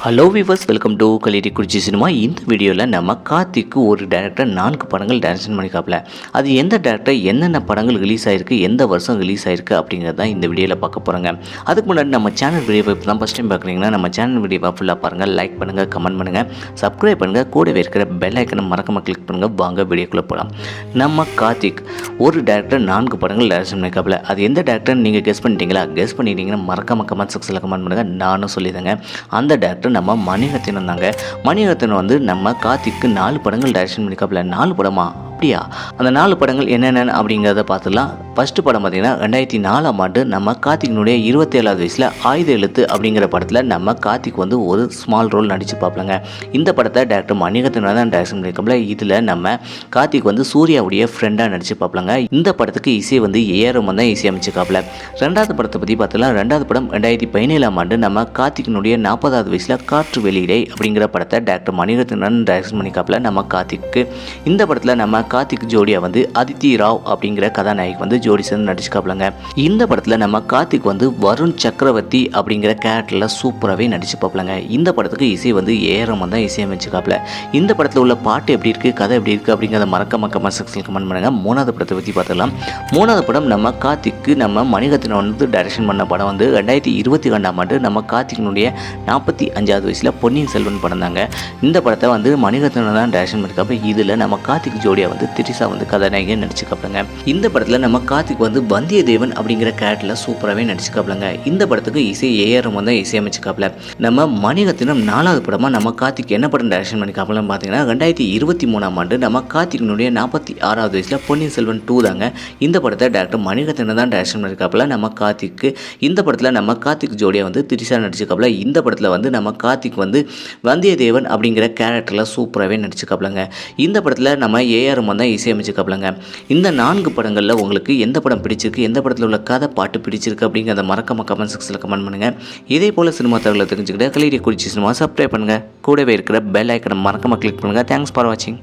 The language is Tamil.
Hello viewers welcome to Kallidaikurichi cinema இந்த வீடியோவில் நம்ம கார்த்திக்கு ஒரு டேரக்டர் நான்கு படங்கள் டைரக்ஷன் பண்ணிக்காப்புல அது எந்த டேரக்டர் என்னென்ன படங்கள் ரிலீஸ் ஆயிருக்கு எந்த வருஷம் ரிலீஸ் ஆயிருக்கு அப்படிங்கிறது தான் இந்த வீடியோவில் பார்க்க போகிறோங்க அதுக்கு முன்னாடி நம்ம சேனல் வீடியோ இப்போ தான் ஃபஸ்ட் டைம் பார்க்குறீங்கன்னா நம்ம சேனல் வீடியோவை ஃபுல்லாக பாருங்கள் லைக் பண்ணுங்கள் கமெண்ட் பண்ணுங்கள் சப்ஸ்கிரைப் பண்ணுங்கள் கூடவே இருக்கிற பெல் ஐக்கனை மறக்காம கிளிக் பண்ணுங்கள் வாங்க வீடியோக்குள்ளே போகலாம் நம்ம கார்த்திக் ஒரு டேரக்டர் நான்கு படங்கள் டைரக்ஷன் பண்ணிக்காப்புல அது எந்த டேரக்டர் நீங்கள் கெஸ் பண்ணிட்டீங்களா? கெஸ் பண்ணிட்டீங்கன்னா மறக்காம கமெண்ட் செக்ஷனில் கமெண்ட் பண்ணுங்கள் நானும் சொல்லிடுங்க அந்த டேரக்டர் நம்ம மணிரத்தினம் தாங்க மணிரத்தினம் வந்து நம்ம கார்த்திக்கு நாலு படங்கள் டைரக்ஷன் பண்ணிக்காப்புல நாலு படமா? அப்படியா? அந்த நாலு படங்கள் என்னென்ன அப்படிங்கிறத பார்த்துலாம் ஃபஸ்ட்டு படம் பார்த்திங்கன்னா ரெண்டாயிரத்தி நாலாம் ஆண்டு நம்ம கார்த்திக்னுடைய இருபத்தேழாவது வயசில் ஆயுத எழுத்து அப்படிங்கிற படத்தில் நம்ம கார்த்திக் வந்து ஒரு ஸ்மால் ரோல் நடித்து பார்ப்பலங்க. இந்த படத்தை டேரக்டர் மணிரத்னம் தான் டேரக்ஷன் பண்ணியிருக்கோம்ல இதில் நம்ம கார்த்திக் வந்து சூர்யாவுடைய ஃப்ரெண்டாக நடித்து பார்ப்பலங்க. இந்த படத்துக்கு இசை வந்து ஏஆர்எம் தான் இசை அமைச்சுக்காப்புல ரெண்டாவது படத்தை பற்றி பார்த்தலாம் ரெண்டாவது படம் ரெண்டாயிரத்தி பதினேழாம் ஆண்டு நம்ம கார்த்திக்னுடைய நாற்பதாவது வயசில் காற்று வெளியிடை அப்படிங்கிற படத்தை டாக்டர் மணிரத்னன் டேரக்ஷன் பண்ணிக்காப்புல நம்ம கார்த்திக்கு. இந்த படத்தில் நம்ம கார்த்திக் ஜோடியாக வந்து அதித்தி ராவ் அப்படிங்கிற கதாநாயகி வந்து ஜோடி சேர்ந்து நடிச்சுக்காப்புலங்க. இந்த படத்தில் நம்ம கார்த்திக் வந்து வருண் சக்கரவர்த்தி அப்படிங்கிற கேரக்டரில் சூப்பராகவே நடிச்சு பார்ப்பலங்க இந்த படத்துக்கு இசை வந்து ஏஆர்எம் தான் இசையமைச்சுக்காப்புல இந்த படத்தில் உள்ள பாட்டு எப்படி இருக்குது கதை எப்படி இருக்குது அப்படிங்கிறத மறக்காம கமெண்ட் செக்ஷனில் கமெண்ட் பண்ணுங்கள் மூணாவது படத்தை பற்றி பார்த்துக்கலாம் மூணாவது படம் நம்ம கார்த்திக்கு நம்ம மணிகத்தின வந்து டைரக்ஷன் பண்ண படம் வந்து ரெண்டாயிரத்தி இருபத்தி ரெண்டாம் ஆண்டு நம்ம கார்த்திகனுடைய நாற்பத்தி அஞ்சாவது வயசில் பொன்னியின் செல்வன் படம் தாங்க. இந்த படத்தை வந்து மணிரத்னம் தான் டைரக்ஷன் பண்ணிருக்காப்ப இதில் நம்ம கார்த்திக் ஜோடியாக வந்து திரிசா வந்து கதாநாயகன் நடிச்சுக்காப்புலங்க. இந்த படத்தில் நம்ம கார்த்திக் வந்து வந்தியத்தேவன் அப்படிங்கிற கேரக்டரில் சூப்பராகவே நடிச்சுக்காப்புலங்க இந்த படத்துக்கு இசை ஏஆர் ஏஆர்எம் தான் இசையமைச்சுக்காப்புல நம்ம மணிரத்னம் நாலாவது படமாக நம்ம கார்த்திக் என்ன படம் டைரக்ஷன் பண்ணிக்காப்புலன்னு பார்த்தீங்கன்னா ரெண்டாயிரத்தி இருபத்தி மூணாம் ஆண்டு நம்ம கார்த்திகனுடைய நாற்பத்தி ஆறாவது வயசில் பொன்னியின் செல்வன் டூ தாங்க. இந்த படத்தை டேரக்டர் மணிகத்தினம் தான் டைரக்ஷன் பண்ணியிருக்காப்புல நம்ம கார்த்திக்கு இந்த படத்தில் நம்ம கார்த்திக் ஜோடியாக வந்து திரிஷா நடிச்சுக்காப்புல இந்த படத்தில் வந்து நம்ம கார்த்திக் வந்து வந்தியத்தேவன் அப்படிங்கிற கேரக்டரில் சூப்பராகவே நடிச்சுக்காப்புலங்க இந்த படத்தில் நம்ம ஏஆர்எம் தான் இசையமைச்சுக்காப்புலங்க இந்த நான்கு படங்களில் உங்களுக்கு எந்த படம் பிடிச்சிருக்கு எந்த படத்தில் உள்ள கதை பாட்டு பிடிச்சிருக்கு அப்படிங்கிறத மறக்காம கமெண்ட் செக்ஷனில் கமெண்ட் பண்ணுங்கள் இதே போல் சினிமா தகவலை தெரிஞ்சுக்கிட்டு கலீரிய குறிச்சி சினிமா சப்ஸ்கிரைப் பண்ணுங்கள் கூடவே இருக்கிற பெல் ஐக்கனை மறக்காம கிளிக் பண்ணுங்கள் தேங்க்ஸ் ஃபார் வாட்சிங்